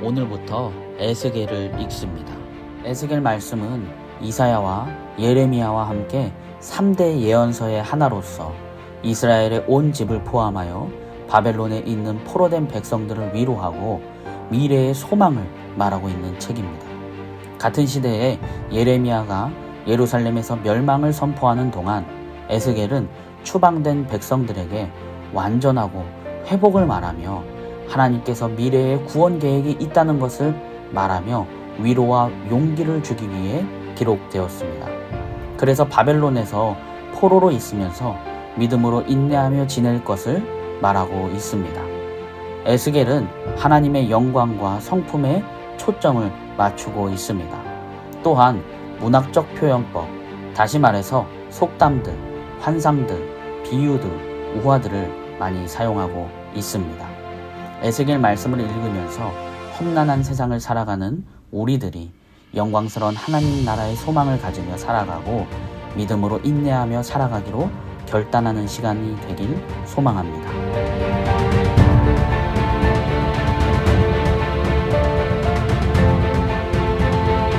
오늘부터 에스겔을 읽습니다. 에스겔 말씀은 이사야와 예레미야와 함께 3대 예언서의 하나로서 이스라엘의 온 집을 포함하여 바벨론에 있는 포로된 백성들을 위로하고 미래의 소망을 말하고 있는 책입니다. 같은 시대에 예레미야가 예루살렘에서 멸망을 선포하는 동안 에스겔은 추방된 백성들에게 완전하고 회복을 말하며 하나님께서 미래의 구원 계획이 있다는 것을 말하며 위로와 용기를 주기 위해 기록되었습니다. 그래서 바벨론에서 포로로 있으면서 믿음으로 인내하며 지낼 것을 말하고 있습니다. 에스겔은 하나님의 영광과 성품에 초점을 맞추고 있습니다. 또한 문학적 표현법, 다시 말해서 속담들, 환상들, 비유들, 우화들을 많이 사용하고 있습니다. 에스겔 말씀을 읽으면서 험난한 세상을 살아가는 우리들이 영광스러운 하나님 나라의 소망을 가지며 살아가고 믿음으로 인내하며 살아가기로 결단하는 시간이 되길 소망합니다.